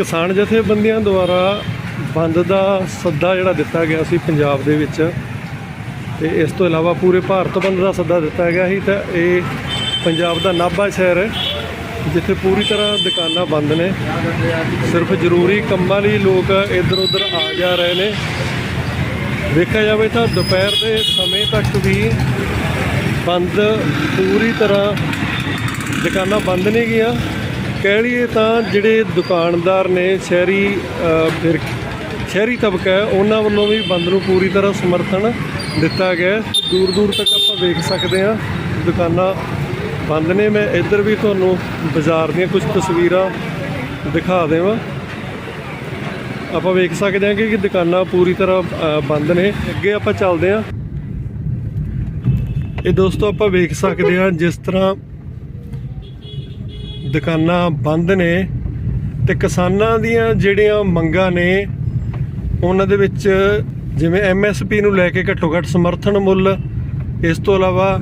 ਕਿਸਾਨ ਜਥੇਬੰਦੀਆਂ ਦੁਆਰਾ ਬੰਦ ਦਾ ਸੱਦਾ ਜਿਹੜਾ ਦਿੱਤਾ ਗਿਆ ਸੀ ਪੰਜਾਬ ਦੇ ਵਿੱਚ, ਤੇ ਇਸ ਤੋਂ ਇਲਾਵਾ ਪੂਰੇ ਭਾਰਤ ਬੰਦ ਦਾ ਸੱਦਾ ਦਿੱਤਾ ਗਿਆ ਸੀ, ਤਾਂ ਇਹ ਪੰਜਾਬ ਦਾ ਨਾਭਾ ਸ਼ਹਿਰ ਹੈ, ਜਿੱਥੇ ਪੂਰੀ ਤਰ੍ਹਾਂ ਦੁਕਾਨਾਂ ਬੰਦ ਨੇ। ਸਿਰਫ ਜ਼ਰੂਰੀ ਕੰਮਾਂ ਲਈ ਲੋਕ ਇੱਧਰ ਉੱਧਰ ਆ ਜਾ ਰਹੇ ਨੇ। ਵੇਖਿਆ ਜਾਵੇ ਤਾਂ ਦੁਪਹਿਰ ਦੇ ਸਮੇਂ ਤੱਕ ਵੀ ਬੰਦ ਪੂਰੀ ਤਰ੍ਹਾਂ ਦੁਕਾਨਾਂ ਬੰਦ ਨਹੀਂ ਗਈਆਂ। ਕਹਿ ਲਈਏ ਤਾਂ ਜਿਹੜੇ ਦੁਕਾਨਦਾਰ ਨੇ ਸ਼ਹਿਰੀ ਫਿਰ ਸ਼ਹਿਰੀ ਤਬਕਾ ਹੈ, ਉਹਨਾਂ ਵੱਲੋਂ ਵੀ ਬੰਦ ਨੂੰ ਪੂਰੀ ਤਰ੍ਹਾਂ ਸਮਰਥਨ ਦਿੱਤਾ ਗਿਆ ਦੂਰ ਦੂਰ ਤੱਕ ਆਪਾਂ ਵੇਖ ਸਕਦੇ ਹਾਂ, ਦੁਕਾਨਾਂ ਬੰਦ ਨੇ। ਮੈਂ ਇੱਧਰ ਵੀ ਤੁਹਾਨੂੰ ਬਾਜ਼ਾਰ ਦੀਆਂ ਕੁਝ ਤਸਵੀਰਾਂ ਦਿਖਾ ਦੇਵਾਂ। ਆਪਾਂ ਵੇਖ ਸਕਦੇ ਹਾਂ ਕਿ ਕਿ ਦੁਕਾਨਾਂ ਪੂਰੀ ਤਰ੍ਹਾਂ ਬੰਦ ਨੇ। ਅੱਗੇ ਆਪਾਂ ਚੱਲਦੇ ਹਾਂ। ਇਹ ਦੋਸਤੋ ਆਪਾਂ ਵੇਖ ਸਕਦੇ ਹਾਂ ਜਿਸ ਤਰ੍ਹਾਂ ਦੁਕਾਨਾਂ ਬੰਦ ਨੇ ਤੇ ਕਿਸਾਨਾਂ ਦੀਆਂ ਜਿਹੜੀਆਂ ਮੰਗਾਂ ਨੇ, ਉਹਨਾਂ ਦੇ ਵਿੱਚ ਜਿਵੇਂ ਐਮਐਸਪੀ ਨੂੰ ਲੈ ਕੇ ਘੱਟੋ ਘੱਟ ਸਮਰਥਨ ਮੁੱਲ, ਇਸ ਤੋਂ ਇਲਾਵਾ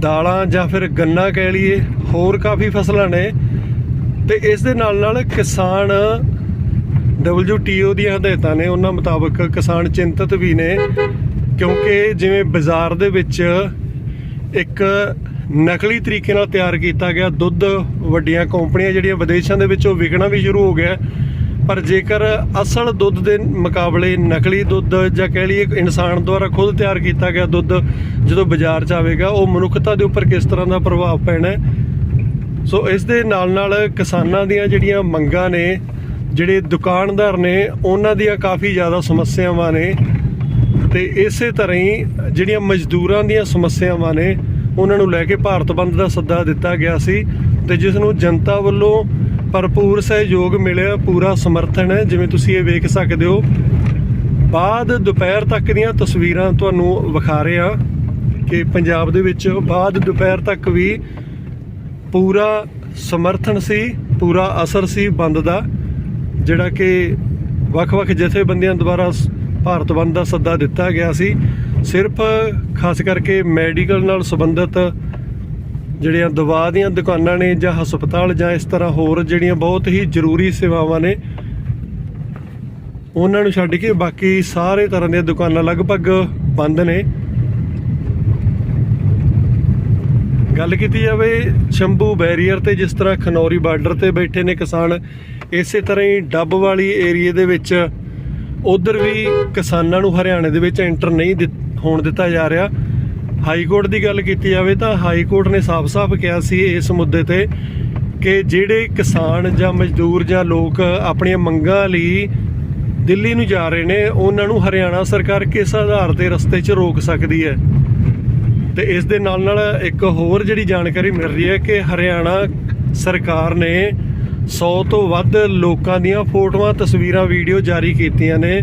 ਦਾਲਾਂ ਜਾਂ ਫਿਰ ਗੰਨਾ ਕਹਿ ਲਈਏ, ਹੋਰ ਕਾਫੀ ਫਸਲਾਂ ਨੇ। ਤੇ ਇਸ ਦੇ ਨਾਲ ਨਾਲ ਕਿਸਾਨ WTO ਦੀਆਂ ਹਦਾਇਤਾਂ ਨੇ, ਉਹਨਾਂ ਮੁਤਾਬਕ ਕਿਸਾਨ ਚਿੰਤਤ ਵੀ ਨੇ, ਕਿਉਂਕਿ ਜਿਵੇਂ ਬਾਜ਼ਾਰ ਦੇ ਵਿੱਚ ਇੱਕ ਨਕਲੀ ਤਰੀਕੇ ਨਾਲ ਤਿਆਰ ਕੀਤਾ ਗਿਆ। ਦੁੱਧ, ਵੱਡੀਆਂ ਕੰਪਨੀਆਂ ਜਿਹੜੀਆਂ ਵਿਦੇਸ਼ਾਂ ਦੇ ਵਿੱਚ ਉਹ ਵਿਕਣਾ ਵੀ ਸ਼ੁਰੂ ਹੋ ਗਿਆ ਪਰ ਜੇਕਰ ਅਸਲ ਦੁੱਧ ਦੇ ਮੁਕਾਬਲੇ ਨਕਲੀ ਦੁੱਧ ਜਾਂ ਕਹਿ ਲਈਏ ਇਨਸਾਨ ਦੁਆਰਾ ਖੁਦ ਤਿਆਰ ਕੀਤਾ ਗਿਆ ਦੁੱਧ ਜਦੋਂ ਬਾਜ਼ਾਰ 'ਚ ਆਵੇਗਾ, ਉਹ ਮਨੁੱਖਤਾ ਦੇ ਉੱਪਰ ਕਿਸ ਤਰ੍ਹਾਂ ਦਾ ਪ੍ਰਭਾਵ ਪੈਣਾ ਸੋ ਇਸ ਦੇ ਨਾਲ ਨਾਲ ਕਿਸਾਨਾਂ ਦੀਆਂ ਜਿਹੜੀਆਂ ਮੰਗਾਂ ਨੇ, ਜਿਹੜੇ ਦੁਕਾਨਦਾਰ ਨੇ, ਉਹਨਾਂ ਦੀਆਂ ਕਾਫੀ ਜ਼ਿਆਦਾ ਸਮੱਸਿਆਵਾਂ ਨੇ। ਤੇ ਇਸੇ ਤਰ੍ਹਾਂ ਹੀ ਜਿਹੜੀਆਂ ਮਜ਼ਦੂਰਾਂ ਦੀਆਂ ਸਮੱਸਿਆਵਾਂ ਨੇ ਉਹਨਾਂ ਨੂੰ ਲੈ ਕੇ ਭਾਰਤ ਬੰਦ ਦਾ ਸੱਦਾ ਦਿੱਤਾ ਗਿਆ ਸੀ ਤੇ ਜਿਸ ਨੂੰ ਜਨਤਾ ਵੱਲੋਂ ਭਰਪੂਰ ਸਹਿਯੋਗ ਮਿਲਿਆ, ਪੂਰਾ ਸਮਰਥਨ ਹੈ। ਜਿਵੇਂ ਤੁਸੀਂ ਇਹ ਵੇਖ ਸਕਦੇ ਹੋ, ਬਾਅਦ ਦੁਪਹਿਰ ਤੱਕ ਦੀਆਂ ਤਸਵੀਰਾਂ ਤੁਹਾਨੂੰ ਵਿਖਾ ਰਹੇ ਹਾਂ ਕਿ ਪੰਜਾਬ ਦੇ ਵਿੱਚ ਬਾਅਦ ਦੁਪਹਿਰ ਤੱਕ ਵੀ ਪੂਰਾ ਸਮਰਥਨ ਸੀ, ਪੂਰਾ ਅਸਰ ਸੀ ਬੰਦ ਦਾ, ਜਿਹੜਾ ਕਿ ਵੱਖ-ਵੱਖ ਜਥੇਬੰਦੀਆਂ ਦੁਆਰਾ ਸ- ਭਾਰਤ ਬੰਦ ਦਾ ਸੱਦਾ ਦਿੱਤਾ ਗਿਆ ਸੀ। ਸਿਰਫ ਖਾਸ ਕਰਕੇ ਮੈਡੀਕਲ ਨਾਲ ਸੰਬੰਧਿਤ ਜਿਹੜੀਆਂ ਦਵਾ ਦੀਆਂ ਦੁਕਾਨਾਂ ਨੇ ਜਾਂ ਹਸਪਤਾਲ ਜਾਂ ਇਸ ਤਰ੍ਹਾਂ ਹੋਰ ਜਿਹੜੀਆਂ ਬਹੁਤ ਹੀ ਜ਼ਰੂਰੀ ਸੇਵਾਵਾਂ ਨੇ, ਉਹਨਾਂ ਨੂੰ ਛੱਡ ਕੇ ਬਾਕੀ ਸਾਰੇ ਤਰ੍ਹਾਂ ਦੀਆਂ ਦੁਕਾਨਾਂ ਲਗਭਗ ਬੰਦ ਨੇ। ਗੱਲ ਕੀਤੀ ਜਾਵੇ ਸ਼ੰਭੂ ਬੈਰੀਅਰ ਤੇ, ਜਿਸ ਤਰ੍ਹਾਂ ਖਨੌਰੀ ਬਾਰਡਰ ਤੇ ਬੈਠੇ ਨੇ ਕਿਸਾਨ, ਇਸੇ ਤਰ੍ਹਾਂ ਹੀ ਡੱਬ ਵਾਲੀ ਏਰੀਏ ਦੇ ਵਿੱਚ ਉਧਰ ਵੀ ਕਿਸਾਨਾਂ ਨੂੰ ਹਰਿਆਣੇ ਦੇ ਵਿੱਚ ਐਂਟਰ ਨਹੀਂ ਦਿੱਤ- ਹੋਣ ਦਿੱਤਾ ਜਾ ਰਿਹਾ। ਹਾਈ ਕੋਰਟ ਦੀ ਗੱਲ ਕੀਤੀ ਜਾਵੇ ਤਾਂ ਹਾਈ ਕੋਰਟ ਨੇ ਸਾਫ਼-ਸਾਫ਼ ਕਿਹਾ ਸੀ ਇਸ ਮੁੱਦੇ ਤੇ ਕਿ ਜਿਹੜੇ ਕਿਸਾਨ ਜਾਂ ਮਜ਼ਦੂਰ ਜਾਂ ਲੋਕ ਆਪਣੀਆਂ ਮੰਗਾਂ ਲਈ ਦਿੱਲੀ ਨੂੰ ਜਾ ਰਹੇ ਨੇ, ਉਹਨਾਂ ਨੂੰ ਹਰਿਆਣਾ ਸਰਕਾਰ ਕਿਸ ਆਧਾਰ ਤੇ ਰਸਤੇ 'ਚ ਰੋਕ ਸਕਦੀ ਹੈ? ਤੇ ਇਸ ਦੇ ਨਾਲ ਨਾਲ ਇੱਕ ਹੋਰ ਜਿਹੜੀ ਜਾਣਕਾਰੀ ਮਿਲ ਰਹੀ ਹੈ ਕਿ ਹਰਿਆਣਾ ਸਰਕਾਰ ਨੇ 100 ਤੋਂ ਵੱਧ ਲੋਕਾਂ ਦੀਆਂ ਫੋਟੋਆਂ, ਤਸਵੀਰਾਂ, ਵੀਡੀਓ ਜਾਰੀ ਕੀਤੀਆਂ ਨੇ।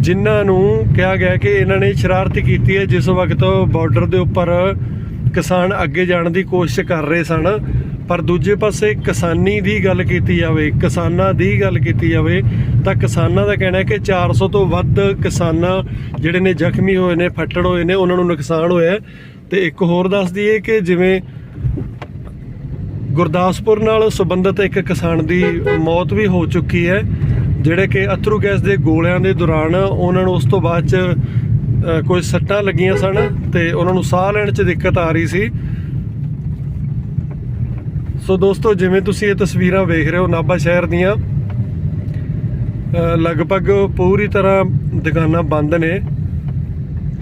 ਜਿਨ੍ਹਾਂ ਨੂੰ ਕਿਹਾ ਗਿਆ ਕਿ ਇਹਨਾਂ ਨੇ ਸ਼ਰਾਰਤ ਕੀਤੀ ਹੈ, ਜਿਸ ਵਕਤ ਬਾਰਡਰ ਦੇ ਉੱਪਰ ਕਿਸਾਨ ਅੱਗੇ ਜਾਣ ਦੀ ਕੋਸ਼ਿਸ਼ ਕਰ ਰਹੇ ਸਨ, ਪਰ ਦੂਜੇ ਪਾਸੇ ਕਿਸਾਨੀ ਦੀ ਗੱਲ ਕੀਤੀ ਜਾਵੇ, ਕਿਸਾਨਾਂ ਦੀ ਗੱਲ ਕੀਤੀ ਜਾਵੇ, ਤਾਂ ਕਿਸਾਨਾਂ ਦਾ ਕਹਿਣਾ ਹੈ ਕਿ 400 ਤੋਂ ਵੱਧ ਕਿਸਾਨਾਂ ਜਿਹੜੇ ਨੇ ਜ਼ਖਮੀ ਹੋਏ ਨੇ, ਫੱਟੜ ਹੋਏ ਨੇ, ਉਹਨਾਂ ਨੂੰ ਨੁਕਸਾਨ ਹੋਇਆ ਹੈ। ਤੇ ਇੱਕ ਹੋਰ ਦੱਸ ਦਈਏ ਕਿ ਜਿਵੇਂ ਗੁਰਦਾਸਪੁਰ ਨਾਲ ਸੰਬੰਧਿਤ ਇੱਕ ਕਿਸਾਨ ਦੀ ਮੌਤ ਵੀ ਹੋ ਚੁੱਕੀ ਹੈ ਜਿਹੜੇ ਕਿ ਅਥਰੂ ਗੈਸ ਦੇ ਗੋਲਿਆਂ ਦੇ ਦੌਰਾਨ ਉਹਨਾਂ ਨੂੰ ਉਸ ਤੋਂ ਬਾਅਦ ਚ ਕੋਈ ਸੱਟਾਂ ਲੱਗੀਆਂ ਸਨ ਤੇ ਉਹਨਾਂ ਨੂੰ ਸਾਹ ਲੈਣ 'ਚ ਦਿੱਕਤ ਆ ਰਹੀ ਸੀ। ਸੋ ਦੋਸਤੋ, ਜਿਵੇਂ ਤੁਸੀਂ ਇਹ ਤਸਵੀਰਾਂ ਵੇਖ ਰਹੇ ਹੋ ਨਾਭਾ ਸ਼ਹਿਰ ਦੀਆਂ ਲਗਭਗ ਪੂਰੀ ਤਰ੍ਹਾਂ ਦੁਕਾਨਾਂ ਬੰਦ ਨੇ।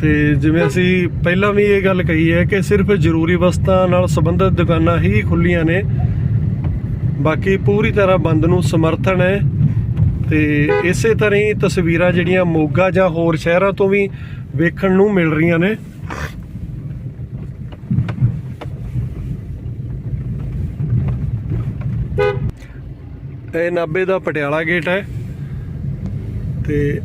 ਤੇ ਜਿਵੇਂ ਅਸੀਂ ਪਹਿਲਾਂ ਵੀ ਇਹ ਗੱਲ ਕਹੀ ਹੈ ਕਿ ਸਿਰਫ ਜ਼ਰੂਰੀ ਵਸਤਾਂ ਨਾਲ ਸੰਬੰਧਿਤ ਦੁਕਾਨਾਂ ਹੀ ਖੁੱਲੀਆਂ ਨੇ। ਬਾਕੀ ਪੂਰੀ ਤਰ੍ਹਾਂ ਬੰਦ ਨੂੰ ਸਮਰਥਨ ਹੈ। ਤੇ ਇਸੇ ਤਰ੍ਹਾਂ ਹੀ ਤਸਵੀਰਾਂ ਜਿਹੜੀਆਂ ਮੋਗਾ ਜਾਂ ਹੋਰ ਸ਼ਹਿਰਾਂ ਤੋਂ ਵੀ ਵੇਖਣ ਨੂੰ ਮਿਲ ਰਹੀਆਂ ਨੇ। ਇਹ ਨਾਬੇ ਦਾ ਪਟਿਆਲਾ ਗੇਟ ਹੈ ਤੇ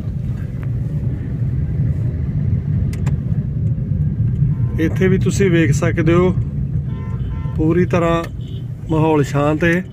ਇੱਥੇ ਵੀ ਤੁਸੀਂ ਵੇਖ ਸਕਦੇ ਹੋ ਪੂਰੀ ਤਰ੍ਹਾਂ ਮਾਹੌਲ ਸ਼ਾਂਤ ਹੈ।